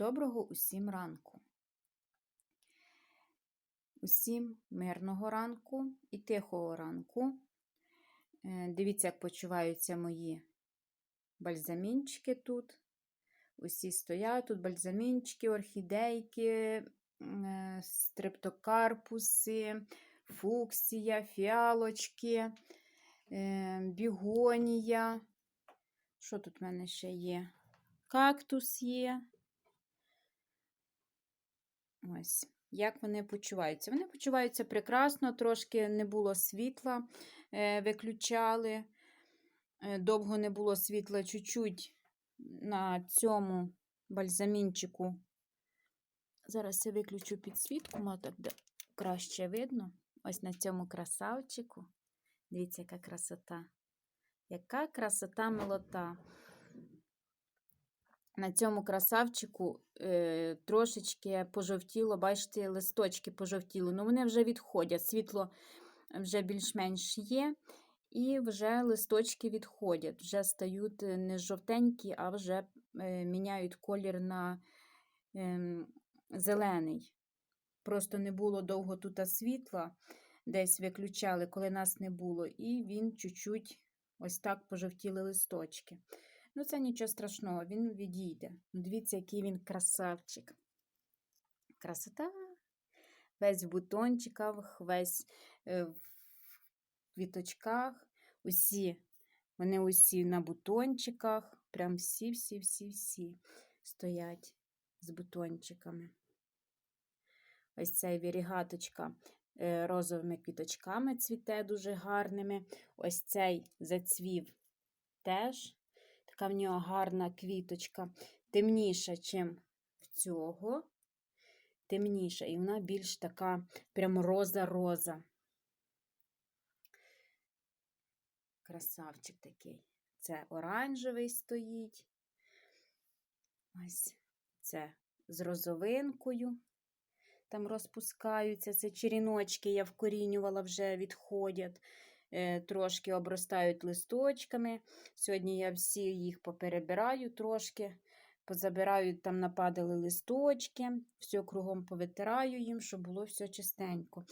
Доброго усім ранку. Усім мирного ранку і тихого ранку. Е, Дивіться, як почуваються мої бальзамінчики тут. Усі стоять тут бальзамінчики, орхідейки, е, стрептокарпуси, фуксія, фіалочки, е, бігонія. Що тут в мене ще є? Кактус є. Ось. Як вони почуваються? Вони почуваються прекрасно, трошки не було світла, е, виключали. Е, Довго не було світла, чуть-чуть на цьому бальзамінчику. Зараз я виключу підсвітку, так краще видно. Ось на цьому красавчику. Дивіться, яка красота. Яка красота молота. На цьому красавчику е, трошечки пожовтіло, бачите, листочки пожовтіли. Ну, вони вже відходять, світло вже більш-менш є, і вже листочки відходять, вже стають е, не жовтенькі, а вже е, міняють колір на е, зелений. Просто не було довго тут світла, десь виключали, коли нас не було, і він чуть-чуть ось так пожовтіли листочки. Ну, це нічого страшного, він відійде. Дивіться, який він красавчик. Красота. Весь в бутончиках, весь е, в квіточках. Усі, вони усі на бутончиках. Прям всі-всі-всі-всі стоять з бутончиками. Ось цей вірігаточка е, розовими квіточками цвіте дуже гарними. Ось цей зацвів теж. Така в нього гарна квіточка, темніша, ніж в цього. Темніша, і вона більш така прям роза-роза. Красавчик такий. Це оранжевий стоїть. Ось це з розовинкою. Там розпускаються. Це черіночки я вкорінювала, вже відходять. Е, трошки обростають листочками. Сьогодні я всі їх поперебираю трошки, позабираю, там нападали листочки, все кругом повитираю їм, щоб було все чистенько.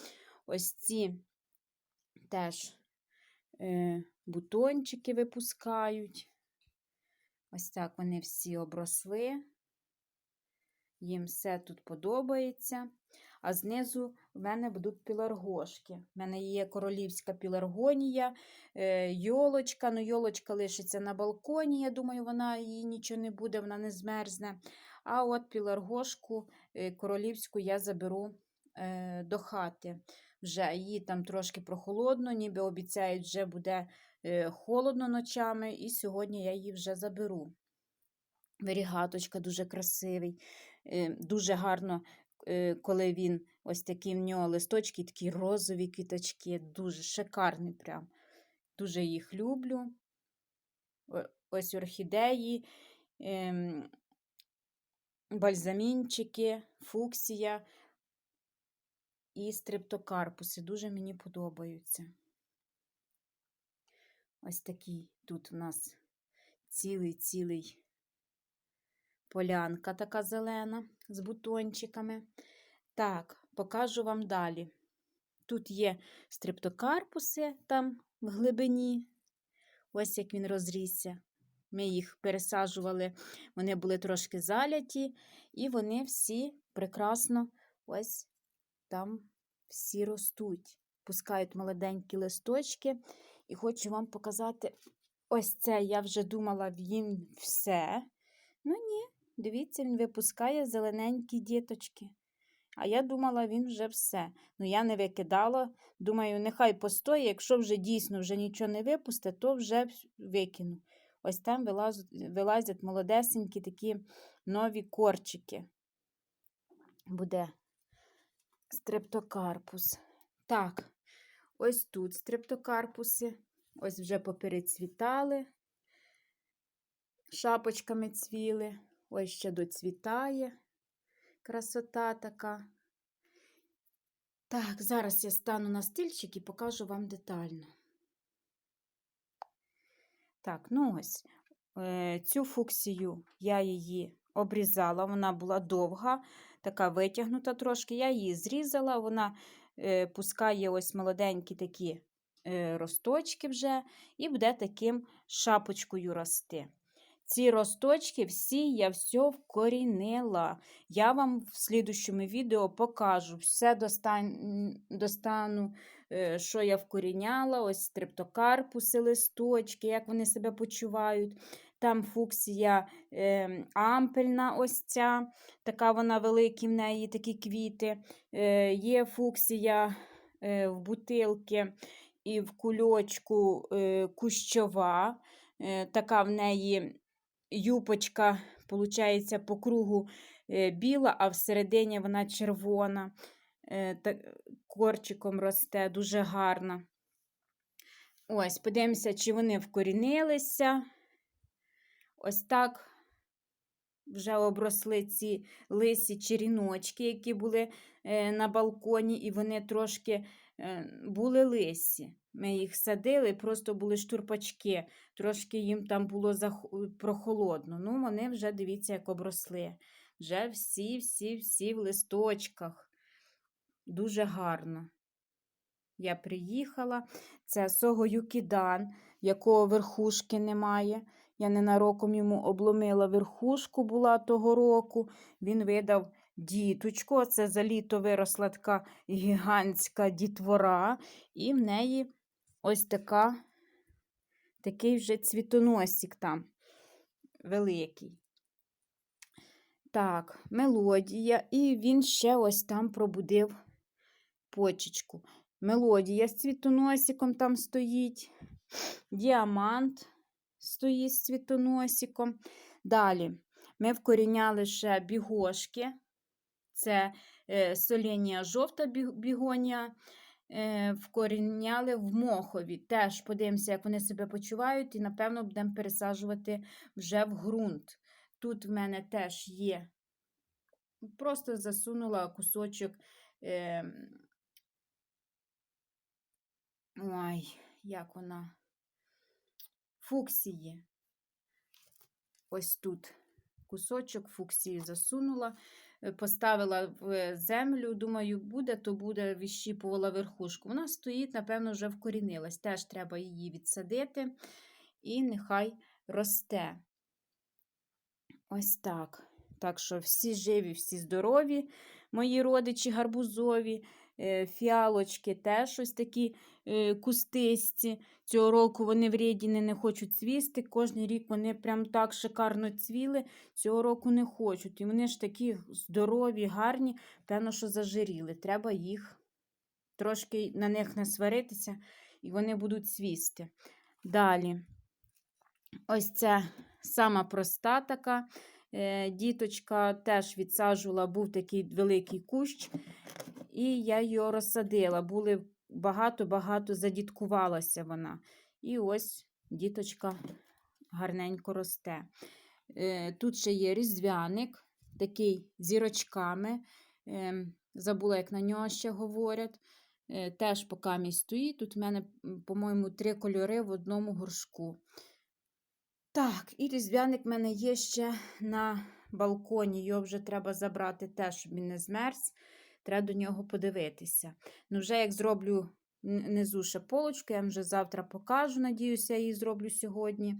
Ось ці теж е, бутончики випускають. Ось так вони всі обросли. Їм все тут подобається. А знизу в мене будуть піларгошки. В мене є королівська піларгонія, е, йолочка. Ну, йолочка лишиться на балконі. Я думаю, вона їй нічого не буде, вона не змерзне. А от піларгошку е, королівську я заберу е, до хати. Вже її там трошки прохолодно, ніби обіцяють, вже буде холодно ночами, і сьогодні я її вже заберу. Вирігаточка дуже красивий, дуже гарно коли він ось такі в нього листочки, такі розові квіточки, дуже шикарний прям. Дуже їх люблю. Ось орхідеї, ем, бальзамінчики, фуксія і стрептокарпуси. Дуже мені подобаються. Ось такий тут у нас цілий-цілий полянка така зелена з бутончиками. Так, покажу вам далі. Тут є стрептокарпуси там в глибині. Ось як він розрісся. Ми їх пересаджували, вони були трошки заляті, і вони всі прекрасно ось там всі ростуть. Пускають молоденькі листочки. І хочу вам показати ось це я вже думала, він все. Ну, ні, Дивіться, він випускає зелененькі діточки. А я думала, він вже все. Ну, я не викидала. Думаю, нехай постоє, якщо вже дійсно вже нічого не випусте, то вже викину. Ось там вилазять, молодесенькі такі нові корчики. Буде стрептокарпус. Так, ось тут стрептокарпуси. Ось вже поперецвітали, шапочками цвіли. Ось ще доцвітає красота така. Так, зараз я стану на стільчик і покажу вам детально. Так, ну ось, е, цю фуксію я її обрізала. Вона була довга, така витягнута трошки. Я її зрізала, вона е, пускає ось молоденькі такі е, росточки вже, і буде таким шапочкою рости. Ці росточки всі я все вкорінила. Я вам в слідущому відео покажу все достан... достану, е, що я вкоріняла, ось стрептокарпуси, листочки, як вони себе почувають. Там фуксія е, ампельна, ось ця, така вона великі в неї такі квіти. Е, Є фуксія е, в бутилки і в кульочку е, кущова. Е, така в неї юпочка, виходить, по кругу е, біла, а всередині вона червона, е, корчиком росте, дуже гарна. Ось, подивимося, чи вони вкорінилися. Ось так вже обросли ці лисі черіночки, які були е, на балконі, і вони трошки були лисі. Ми їх садили, просто були штурпачки, трошки їм там було прохолодно. Ну, вони вже, дивіться, як обросли. Вже всі-всі-всі в листочках. Дуже гарно. Я приїхала. Це Согоюкідан, якого верхушки немає. Я ненароком йому обломила верхушку була того року. Він видав діточку. Це за літо виросла така гігантська дітвора, і в неї ось така, такий вже цвітоносик там великий. Так, мелодія, і він ще ось там пробудив почечку. Мелодія з цвітоносиком там стоїть. Діамант стоїть з цвітоносиком. Далі ми вкоріняли ще бігошки. Це е, солінія жовта бі- бігонія. Е, вкоріняли в мохові. Теж подивимося, як вони себе почувають, і, напевно, будемо пересаджувати вже в ґрунт. Тут в мене теж є. Просто засунула кусочок. Е, ой, як вона? Фуксії. Ось тут кусочок фуксії засунула, поставила в землю. Думаю, буде, то буде, віщіпувала верхушку. Вона стоїть, напевно, вже вкорінилась. Теж треба її відсадити, і нехай росте. Ось так. Так що всі живі, всі здорові, мої родичі гарбузові, е, фіалочки теж ось такі е, кустисті. Цього року вони врєдіни не хочуть цвісти. Кожний рік вони прям так шикарно цвіли, цього року не хочуть. І вони ж такі здорові, гарні, певно, що зажиріли. Треба їх трошки на них не сваритися, і вони будуть цвісти. Далі. Ось це сама проста така. Е, Діточка теж відсаджувала, був такий великий кущ, і я його розсадила. Були багато-багато задіткувалася вона. І ось діточка гарненько росте. Е, Тут ще є різдвяник, такий зірочками. Е, Забула, як на нього ще говорять. Е, Теж по камінь стоїть. Тут в мене, по-моєму, три кольори в одному горшку. Так, і різдвяник в мене є ще на балконі. Його вже треба забрати теж, щоб він не змерз. Треба до нього подивитися. Ну, вже як зроблю внизу ще полочку, я вам вже завтра покажу. Надіюся, я її зроблю сьогодні.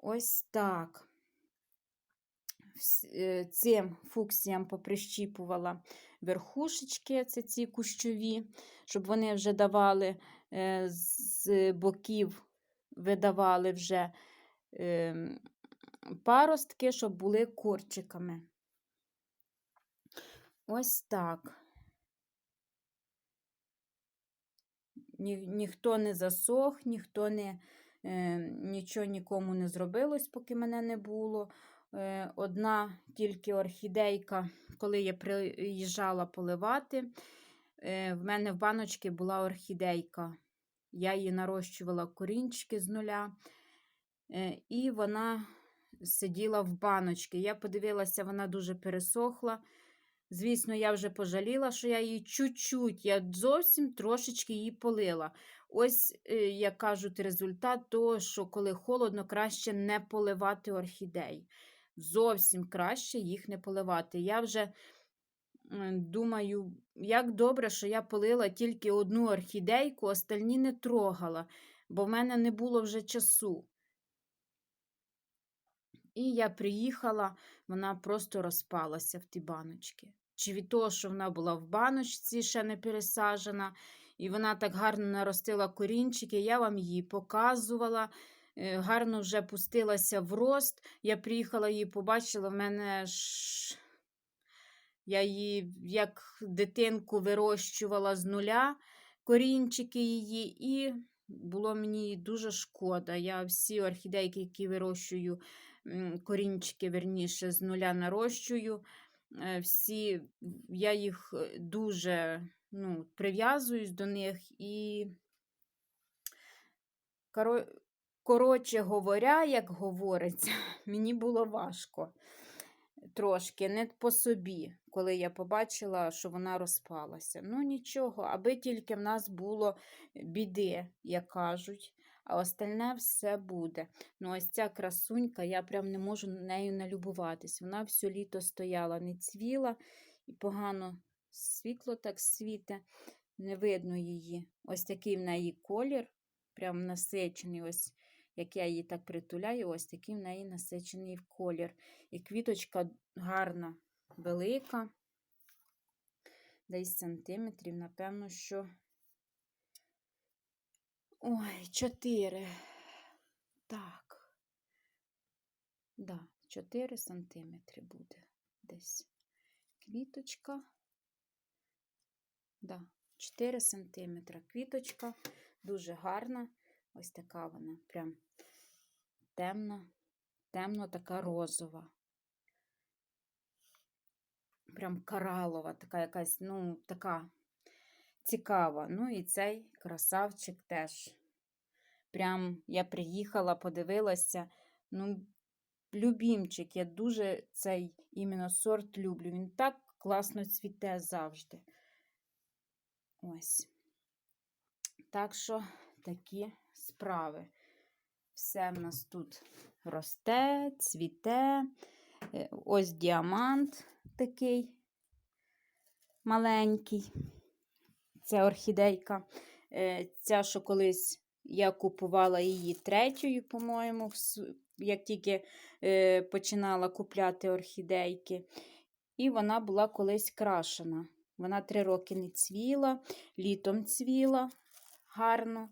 Ось так. Е, Цим фуксіям поприщіпувала верхушечки, це ці кущові, щоб вони вже давали е, з боків, видавали вже ем, паростки, щоб були корчиками. Ось так. Ні, ніхто не засох, ніхто не, е, нічого нікому не зробилось, поки мене не було. Е, одна тільки орхідейка, коли я приїжджала поливати, е, в мене в баночці була орхідейка. Я її нарощувала корінчики з нуля, е, і вона сиділа в баночці. Я подивилася, вона дуже пересохла. Звісно, я вже пожаліла, що я її чуть-чуть, я зовсім трошечки її полила. Ось, е, як кажуть, результат того, що коли холодно, краще не поливати орхідей. зовсім краще їх не поливати. Я вже думаю, як добре, що я полила тільки одну орхідейку, остальні не трогала, бо в мене не було вже часу. І я приїхала, вона просто розпалася в ті баночки. Чи від того, що вона була в баночці, ще не пересаджена, і вона так гарно наростила корінчики, я вам її показувала. е, Гарно вже пустилася в рост. Я приїхала її, побачила, в мене ж я її як дитинку вирощувала з нуля корінчики її, і було мені дуже шкода. Я всі орхідейки, які вирощую, корінчики, верніше, з нуля нарощую. е, Всі я їх е, дуже ну, прив'язуюсь до них і, коротше говоря, як говориться, мені було важко трошки, не по собі, коли я побачила, що вона розпалася. Ну, нічого, аби тільки в нас було біди, як кажуть, а остальне все буде. Ну, ось ця красунька, я прям не можу нею налюбуватись. Вона все літо стояла, не цвіла і погано світло так світе, не видно її. Ось такий в неї колір, прям насичений. Ось як я її так притуляю, ось такий в неї насичений колір. І квіточка гарна, велика. Десь сантиметрів, напевно, що. Ой, 4. Так. Да, 4 сантиметри буде десь. Квіточка. Да, 4 сантиметра. Квіточка дуже гарна. Ось така вона, прям темна, темно така розова. Прям коралова, така якась, ну, така цікава. Ну і цей красавчик теж. Прям я приїхала, подивилася. Ну, любімчик, я дуже цей іменно сорт люблю. Він так класно цвіте завжди. Ось. Так що такі справи. Все в нас тут росте, цвіте. Е, Ось діамант такий маленький. Це орхідейка. Е, Ця, що колись я купувала її третьою, по-моєму, як тільки е, починала купляти орхідейки. І вона була колись крашена. Вона три роки не цвіла, літом цвіла гарно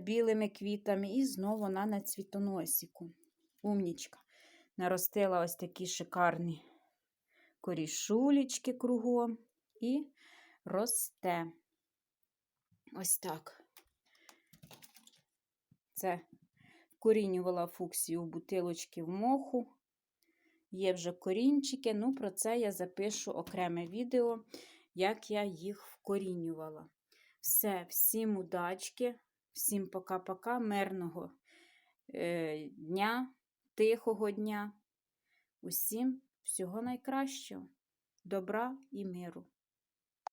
білими квітами, і знову вона на цвітоносіку. Умнічка. Наростила ось такі шикарні корішулечки кругом і росте. Ось так. Це корінювала фуксію в бутилочки в моху. Є вже корінчики, ну про це я запишу окреме відео, як я їх вкорінювала. Все, всім удачки, всім пока-пока, мирного е, дня, тихого дня. Усім всього найкращого, добра і миру.